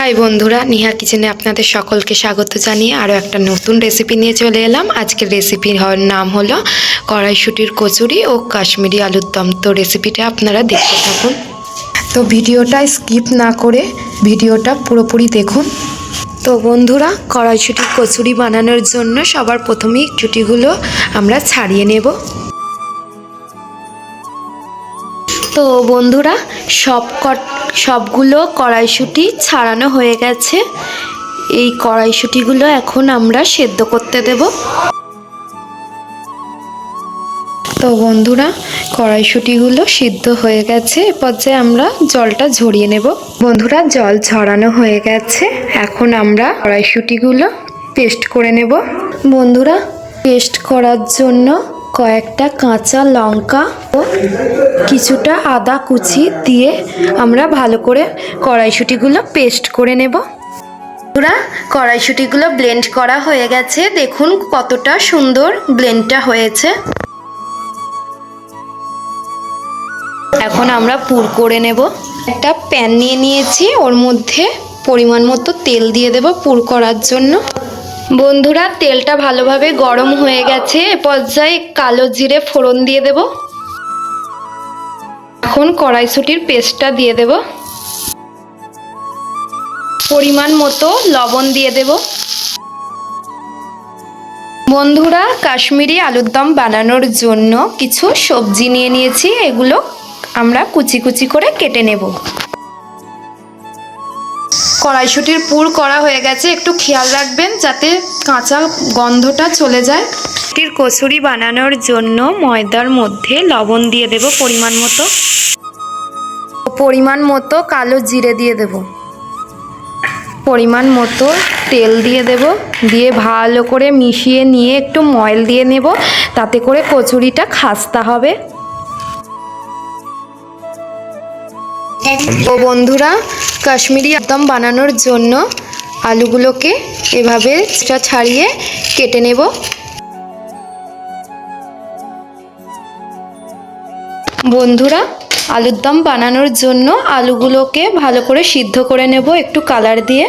High বন্ধুরা, নিহা কিচেনে আপনাদের সকলকে স্বাগত জানিয়ে আরও একটা নতুন রেসিপি নিয়ে চলে এলাম। আজকের রেসিপির নাম হলো কড়াইশুটির কচুরি ও কাশ্মীরি আলুর দম। তো রেসিপিটা আপনারা দেখতে থাকুন। তো ভিডিওটা স্কিপ না করে ভিডিওটা পুরোপুরি দেখুন। তো বন্ধুরা, কড়াইশুটির কচুরি বানানোর জন্য সবার প্রথমেই চুটিগুলো আমরা ছাড়িয়ে নেব। তো বন্ধুরা, সব সবগুলো কড়াইশুঁটি ছাড়ানো হয়ে গেছে। এই কড়াইশুঁটিগুলো এখন আমরা সেদ্ধ করতে দেব। তো বন্ধুরা, কড়াইশুঁটিগুলো সিদ্ধ হয়ে গেছে। এ পর্যায়ে আমরা জলটা ঝরিয়ে নেব। বন্ধুরা, জল ঝরানো হয়ে গেছে। এখন আমরা কড়াইশুঁটিগুলো পেস্ট করে নেব। বন্ধুরা, পেস্ট করার জন্য কয়েকটা কাঁচা লঙ্কা ও কিছুটা আদা কুচি দিয়ে আমরা ভালো করে কড়াইশুঁটিগুলো পেস্ট করে নেব। বন্ধুরা, কড়াইশুঁটিগুলো ব্লেন্ড করা হয়ে গেছে। দেখুন কতটা সুন্দর ব্লেন্ডটা হয়েছে। এখন আমরা পুর করে নেব। একটা প্যান নিয়ে নিয়েছি। ওর মধ্যে পরিমাণ মতো তেল দিয়ে দেব পুর করার জন্য। বন্ধুরা, তেলটা ভালোভাবে গরম হয়ে গেছে। এ পর্যায়ে কালো জিরে ফোড়ন দিয়ে দেব। এখন কড়াইশুটির পেস্টটা দিয়ে দেব। পরিমাণ মতো লবণ দিয়ে দেব। বন্ধুরা, কাশ্মীরি আলুর দম বানানোর জন্য কিছু সবজি নিয়ে নিয়েছি। এগুলো আমরা কুচি কুচি করে কেটে নেব। কড়াইশুটির পুর করা হয়ে গেছে। একটু খেয়াল রাখবেন যাতে কাঁচা গন্ধটা চলে যায়। এটির কচুরি বানানোর জন্য ময়দার মধ্যে লবণ দিয়ে দেব পরিমাণ মতো। পরিমাণ মতো কালো জিরে দিয়ে দেব। পরিমাণ মতো তেল দিয়ে দেব। দিয়ে ভালো করে মিশিয়ে নিয়ে একটু ময়েল দিয়ে নেব। তাতে করে কচুরিটা খাস্তা হবে। ও বন্ধুরা, কাশ্মীরি একদম বানানোর জন্য আলুগুলোকে এভাবে ছাড়িয়ে কেটে নেব। বন্ধুরা, আলুর দম বানানোর জন্য আলুগুলোকে ভালো করে সিদ্ধ করে নেব একটু কালার দিয়ে।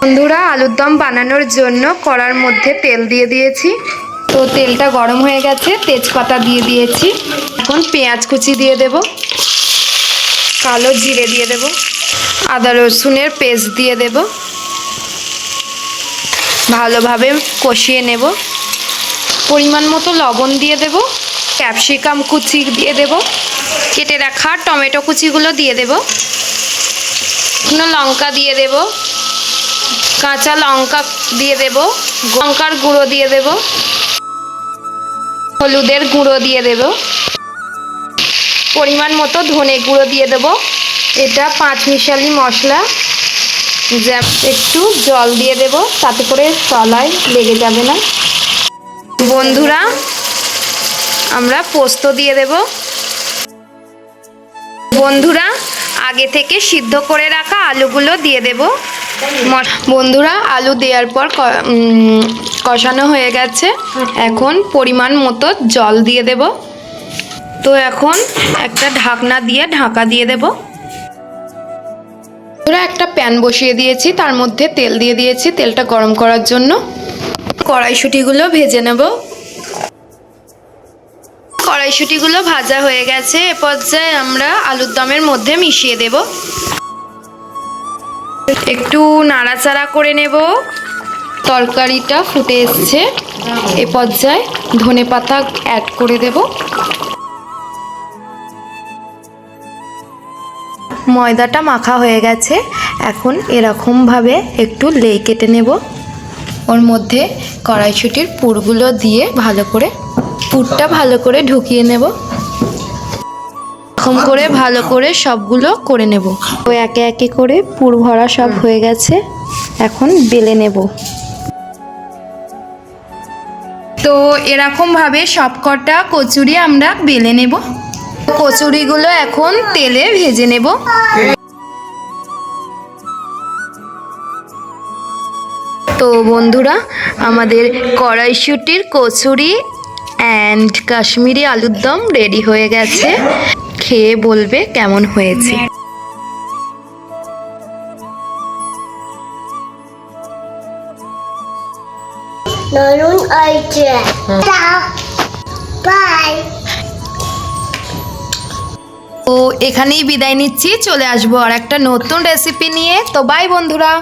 বন্ধুরা, আলুর দম বানানোর জন্য কড়ার মধ্যে তেল দিয়ে দিয়েছি। তো তেলটা গরম হয়ে গেছে, তেজপাতা দিয়ে দিয়েছি। এখন পেঁয়াজ কুচি দিয়ে দেবো। কালো জিরে দিয়ে দেব, আদা রসুনের পেস্ট দিয়ে দেব, ভালোভাবে কষিয়ে নেব, পরিমাণ মতো লবণ দিয়ে দেব, ক্যাপসিকাম কুচি দিয়ে দেব, কেটে রাখা টমেটো কুচিগুলো দিয়ে দেব, শুকনো লঙ্কা দিয়ে দেব, কাঁচা লঙ্কা দিয়ে দেব, লঙ্কার গুঁড়ো দিয়ে দেব, হলুদের গুঁড়ো দিয়ে দেব। পরিমাণ মতো ধনে গুঁড়ো দিয়ে দেব। এটা পাঁচ মিশালি মশলা। যা একটু জল দিয়ে দেব, তাতে করে তলায় লেগে যাবে না। বন্ধুরা, আমরা পোস্ত দিয়ে দেব। বন্ধুরা, আগে থেকে সিদ্ধ করে রাখা আলুগুলো দিয়ে দেব। বন্ধুরা, আলু দেওয়ার পর কষানো হয়ে গেছে। এখন পরিমাণ মতো জল দিয়ে দেব। তো এখন একটা ঢাকনা দিয়ে ঢাকা দিয়ে দেব। ওরা একটা প্যান বসিয়ে দিয়েছি, তার মধ্যে তেল দিয়ে দিয়েছি তেলটা গরম করার জন্য। কড়াইশুটিগুলো ভেজে নেব। কড়াইশুটিগুলো ভাজা হয়ে গেছে, এ পর্যায়ে আমরা আলুর দমের মধ্যে মিশিয়ে দেব। একটু নাড়াচাড়া করে নেব। তরকারিটা ফুটে এসছে, এ পর্যায়ে ধনে পাতা অ্যাড করে দেবো। ময়দাটা মাখা হয়ে গেছে। এখন এরকমভাবে একটু লেই কেটে নেব। ওর মধ্যে কড়াইশুটির পুরগুলো দিয়ে ভালো করে, পুরটা ভালো করে ঢুকিয়ে নেব। এরকম করে ভালো করে সবগুলো করে নেব। তো একে একে করে পুর ভরা সব হয়ে গেছে। এখন বেলে নেব। তো এরকমভাবে সবকটা কচুরি আমরা বেলে নেব। কচুরিগুলো এখন তেলে ভেজে নেব। তো বন্ধুরা আমাদের কড়াইশুটির কচুরি অ্যান্ড কাশ্মীরি আলুর দম রেডি হয়ে গেছে। খেয়ে বলবে কেমন হয়েছে। নরুন আইছে বাই তো এখানেই বিদায় নিচ্ছি চলে আসব আর একটা নতুন রেসিপি নিয়ে। তো বাই বন্ধুরা।